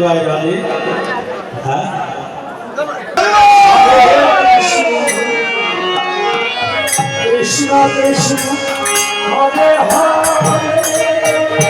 জয় রাধে হ্যাঁ কৃষ্ণ কৃষ্ণ হরে হরে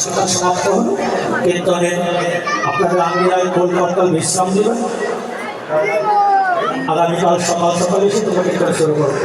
অনুষ্ঠান সমাপ্ত হল। কীর্তনে আপনাদের আঙ্গিরায় কলকাতা বিশ্রাম দেবেন আগামীকাল সকাল সকালে এসে তোমরা শুরু করবে।